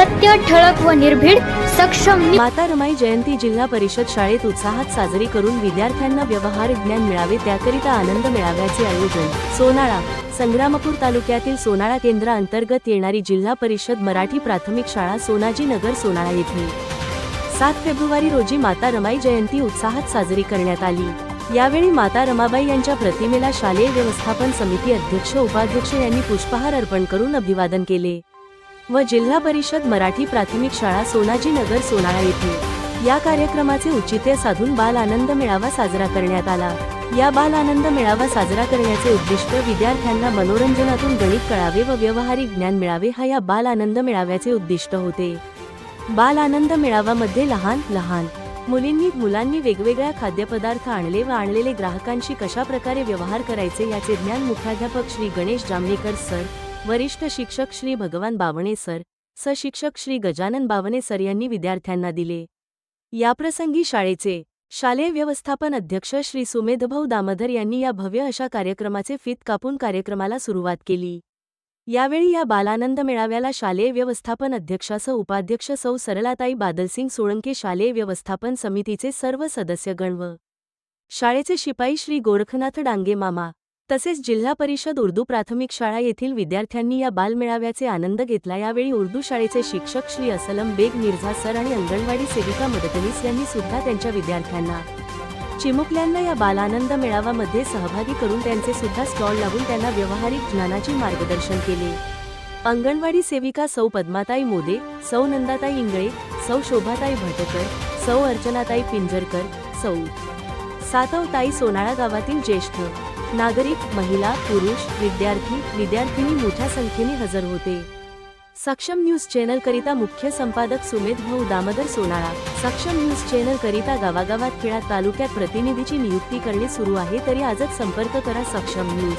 सत्य ठळक व निर्भीड सक्षम माता रमाई जयंती जिल्हा परिषद शाळेत उत्साहात साजरी करून विद्यार्थ्यांना व्यवहार ज्ञान मिळावे त्याकरिता आनंद मेळाव्याचे आयोजन. सोनाळा संग्रामपूर तालुक्यातील सोनाळा केंद्र अंतर्गत येणारी जिल्हा परिषद मराठी प्राथमिक शाळा सोनाजी नगर सोनाळा येथे. सात फेब्रुवारी रोजी माता रमाई जयंती उत्साहात साजरी करण्यात आली. यावेळी माता रमाबाई यांच्या प्रतिमेला शालेय व्यवस्थापन समिती अध्यक्ष उपाध्यक्ष यांनी पुष्पहार अर्पण करून अभिवादन केले. व जिल्हा परिषद मराठी प्राथमिक शाळा सोनाजी नगर सोनाळा येथे या कार्यक्रमाचे औचित्य साधून बाल आनंद मेळावा साजरा करण्यात आला. या बाल आनंद मेळावा साजरा करण्याचे उद्दिष्ट विद्यार्थ्यांना मनोरंजनातून गणित कळावे व व्यावहारिक ज्ञान मिळावे हा या बाल आनंद मेळाव्याचे उद्दिष्ट होते. बाल आनंद मेळाव्यामध्ये लहान लहान मुलींनी मुलांनी वेगवेगळ्या खाद्यपदार्थ आणले व आणलेले ग्राहकांशी कशा प्रकारे व्यवहार करायचे याचे ज्ञान मुख्याध्यापक श्री गणेश जामनेकर सर वरिष्ठ शिक्षक श्री भगवान बावणे सर सशिक्षक श्री गजानन बावणे सर यांनी विद्यार्थ्यांना दिले. याप्रसंगी शाळेचे शालेय व्यवस्थापन अध्यक्ष श्री सुमेधभाऊ दामधर यांनी या भव्य अशा कार्यक्रमाचे फित कापून कार्यक्रमाला सुरुवात केली. यावेळी या बालानंद मेळाव्याला शालेय व्यवस्थापन अध्यक्षासह उपाध्यक्ष सौ सरलाताई बादलसिंग सोळंके शालेय व्यवस्थापन समितीचे सर्व सदस्यगण व शाळेचे शिपाई श्री गोरखनाथ डांगे मामा तसेच जिल्हा परिषद उर्दू प्राथमिक शाळा येथील विद्यार्थ्यांनी या बालमेळाव्याचे आनंद घेतला. यावेळी उर्दू शाळेचे शिक्षक श्री असलम बेग मिर्झा सर आणि अंगणवाडी सेविका मदतनीस यांनी सुद्धा त्यांच्या विद्यार्थ्यांना चिमुकल्यांना या बालानंद मेळाव्यामध्ये सहभागी करून त्यांचे सुद्धा स्टॉल लावून त्यांना व्यावहारिक ज्ञानाचे मार्गदर्शन केले. अंगणवाडी सेविका सौ पद्माताई मोदे सौ नंदाताई इंगळे सौ शोभाताई भटकर सौ अर्चनाताई पिंजरकर सौ सातवताई सोनाळा गावातील ज्येष्ठ नागरिक महिला पुरुष विद्यार्थी विद्यार्थिनी मोठ्या संख्येने हजर होते. सक्षम न्यूज चॅनल करिता मुख्य संपादक सुमेध भाऊ दामोदर सोनाळा. सक्षम न्यूज चॅनल करिता गावागावात खेळा तालुक्यात प्रतिनिधीची नियुक्ती करणे सुरू आहे तरी आजच संपर्क करा सक्षम न्यूज.